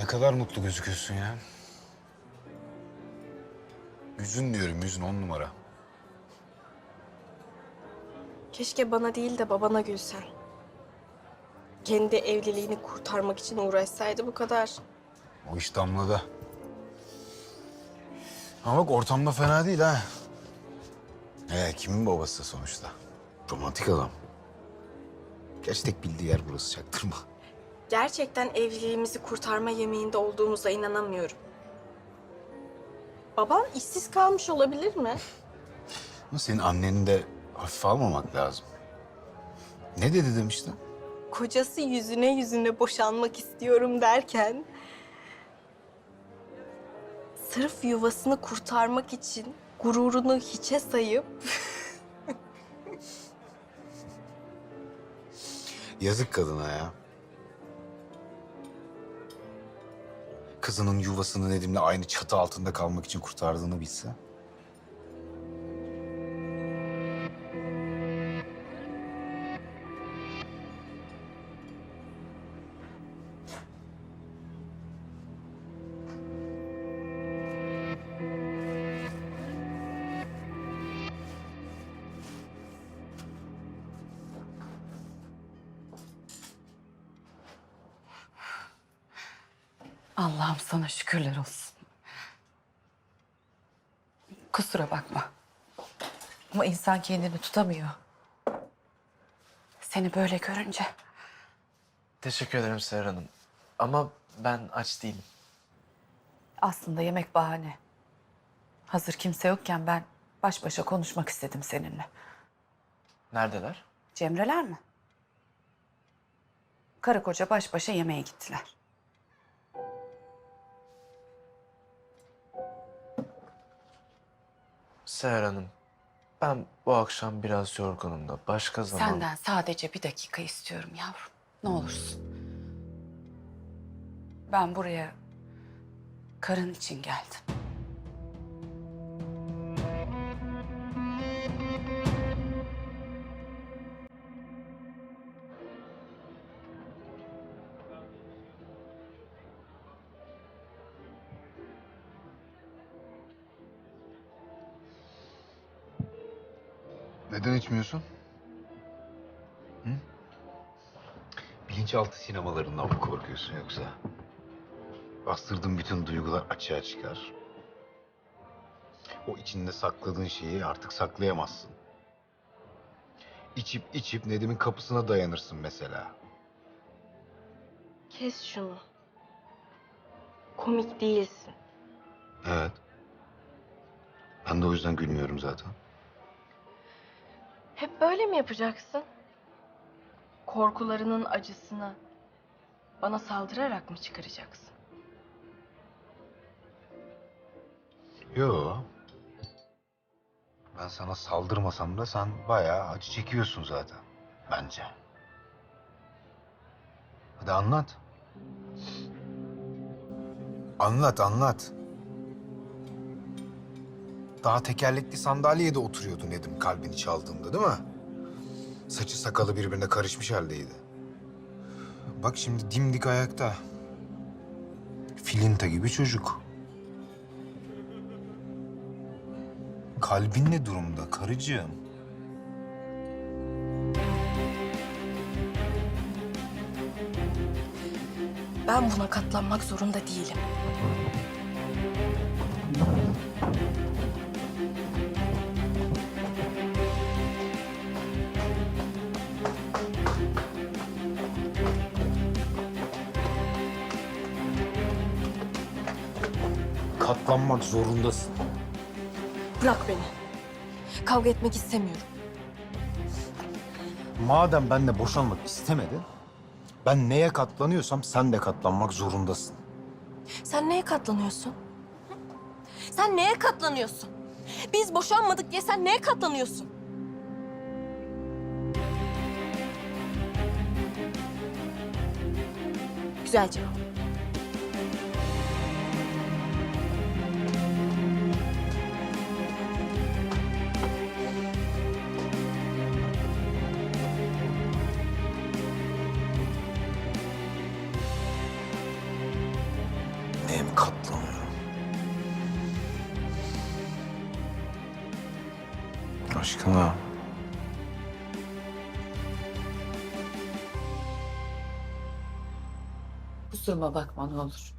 Ne kadar mutlu gözüküyorsun ya. Yüzün diyorum, yüzün on numara. Keşke bana değil de babana gülsen. Kendi evliliğini kurtarmak için uğraşsaydı bu kadar. O iş damlada. Ama bak ortamda fena değil ha. Ee, kimin babası sonuçta? Romantik adam. Gerçi tek bildiği yer burası çaktırma. Gerçekten evliliğimizi kurtarma yemeğinde olduğumuza inanamıyorum. Baban işsiz kalmış olabilir mi? Ama senin anneni de hafife almamak lazım. Ne dedi demiştin? Kocası yüzüne yüzüne boşanmak istiyorum derken... Sırf yuvasını kurtarmak için gururunu hiçe sayıp... Yazık kadına ya. Kızının yuvasını Nedim'le aynı çatı altında kalmak için kurtardığını bilse. Allah'ım sana şükürler olsun. Kusura bakma. Ama insan kendini tutamıyor. Seni böyle görünce Teşekkür ederim Seher Hanım. Ama ben aç değilim. aslında yemek bahane. Hazır kimse yokken ben baş başa konuşmak istedim seninle. Neredeler? Cemreler mi? Karı koca baş başa yemeğe gittiler. Seher Hanım, ben bu akşam biraz yorgunum da başka zaman... Senden sadece bir dakika istiyorum yavrum. Ne olursun. Ben buraya karın için geldim. Neden içmiyorsun? Hı? Bilinçaltı sinemalarından mı korkuyorsun yoksa? Bastırdığın bütün duygular açığa çıkar. O içinde sakladığın şeyi artık saklayamazsın. İçip içip Nedim'in kapısına dayanırsın mesela. Kes şunu. Komik değilsin. Evet. Ben de o yüzden gülmüyorum zaten. Hep böyle mi yapacaksın? Korkularının acısını bana saldırarak mı çıkaracaksın? Yo. Ben sana saldırmasam da sen bayağı acı çekiyorsun zaten. Bence. Hadi anlat. Anlat, anlat. Daha tekerlekli sandalyede oturuyordu Nedim kalbini çaldığında değil mi? Saçı sakalı birbirine karışmış haldeydi. Bak şimdi dimdik ayakta. Filinta gibi çocuk. Kalbin ne durumda karıcığım? Ben buna katlanmak zorunda değilim. Katlanmak zorundasın. Bırak beni. Kavga etmek istemiyorum. Madem benimle boşanmak istemedin, ben neye katlanıyorsam sen de katlanmak zorundasın. Sen neye katlanıyorsun? Hı? Sen neye katlanıyorsun? Biz boşanmadık diye sen neye katlanıyorsun? Güzel cevap. Aşkına. Kusuruma bakma ne olur.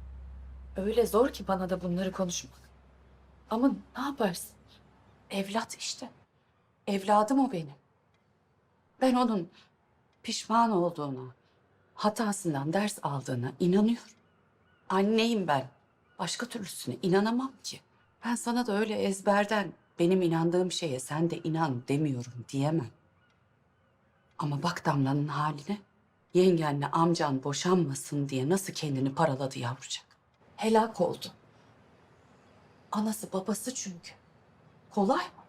Öyle zor ki bana da bunları konuşmak. Ama ne yaparsın? Evlat işte. Evladım o benim. Ben onun pişman olduğuna, hatasından ders aldığına inanıyorum. Anneyim ben. Başka türlüsüne inanamam ki. Ben sana da öyle ezberden benim inandığım şeye sen de inan demiyorum diyemem. Ama bak Damla'nın haline. Yengenle amcan boşanmasın diye nasıl kendini paraladı yavrucak. Helak oldu. Anası babası çünkü. Kolay mı?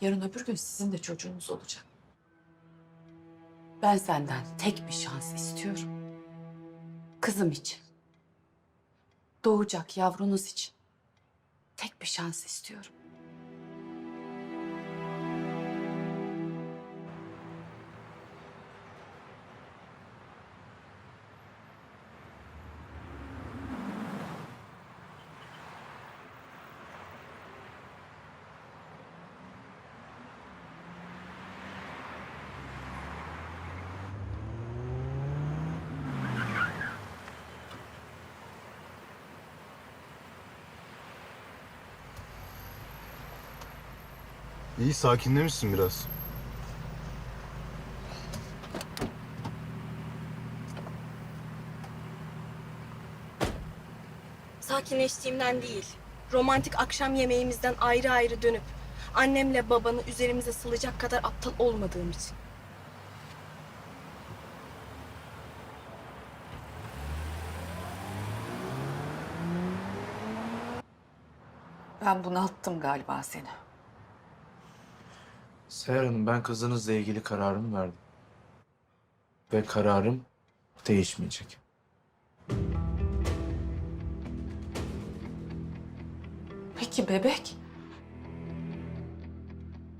Yarın öbür gün sizin de çocuğunuz olacak. Ben senden tek bir şans istiyorum. Kızım için. Doğacak yavrunuz için. Tek bir şans istiyorum. İyi sakinlemişsin biraz. Sakinleştiğimden değil. Romantik akşam yemeğimizden ayrı ayrı dönüp annemle babanı üzerimize sılacak kadar aptal olmadığım için. Ben bunalttım galiba seni. Seher Hanım ben kızınızla ilgili kararımı verdim. Ve kararım değişmeyecek. Peki bebek?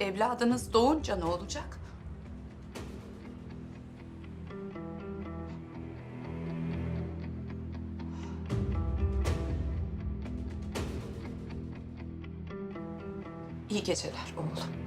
Evladınız doğunca ne olacak? İyi geceler oğlum.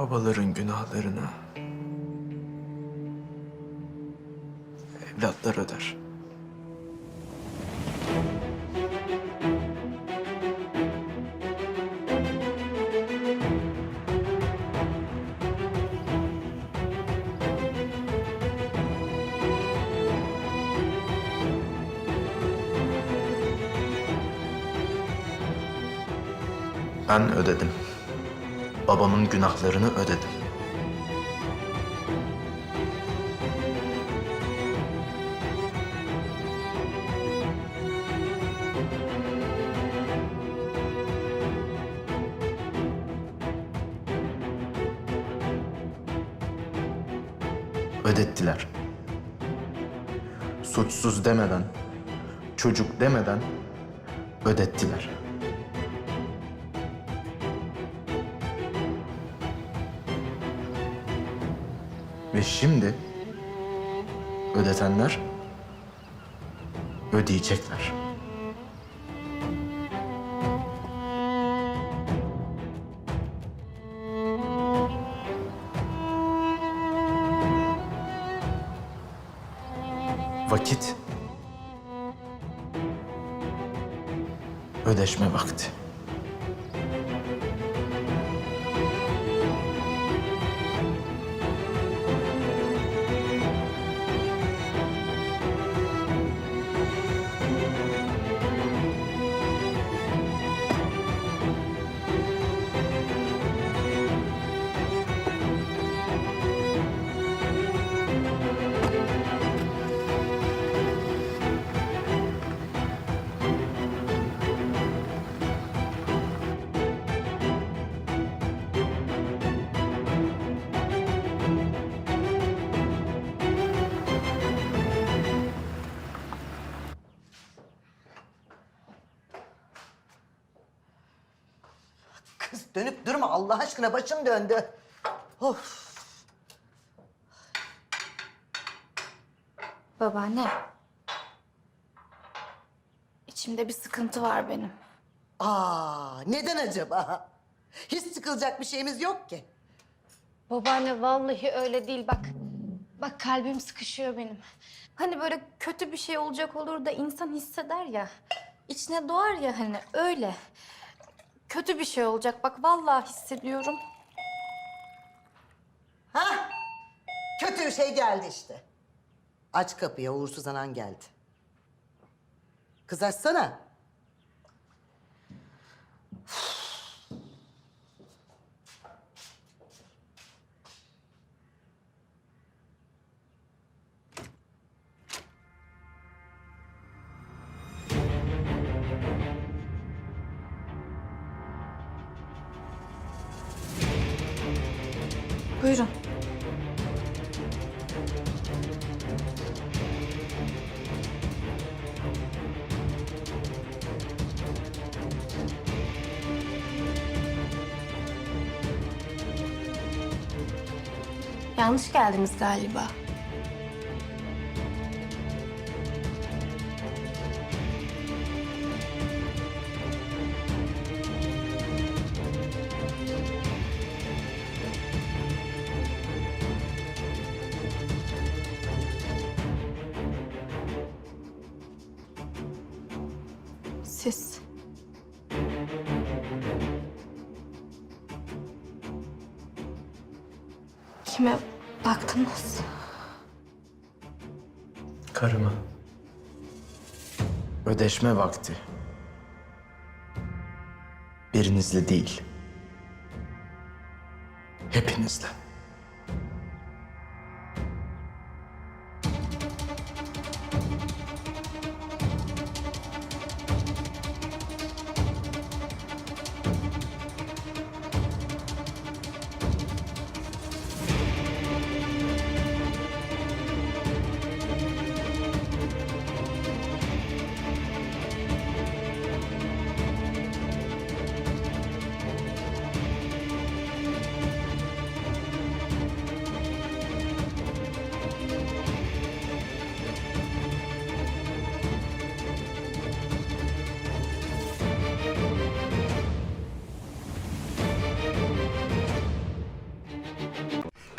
Babaların günahlarını evlatlar öder. Ben ödedim. Babamın günahlarını ödedim. Ödettiler. Suçsuz demeden, çocuk demeden ödettiler. Ve şimdi ödetenler ödeyecekler. Vakit ödeşme vakti. Dönüp durma Allah aşkına başım döndü. Of. Babaanne. İçimde bir sıkıntı var benim. Aa, neden acaba? Hiç sıkılacak bir şeyimiz yok ki. Babaanne vallahi öyle değil bak. Bak kalbim sıkışıyor benim. Hani böyle kötü bir şey olacak olur da insan hisseder ya. İçine doğar ya hani öyle. Kötü bir şey olacak bak vallahi hissediyorum. Ha? Kötü bir şey geldi işte. Aç kapıyı, uğursuz anan geldi. Kız açsana. Buyurun. Yanlış geldiniz galiba. Kime baktınız? Karıma. Ödeşme vakti. Birinizle değil. Hepinizle.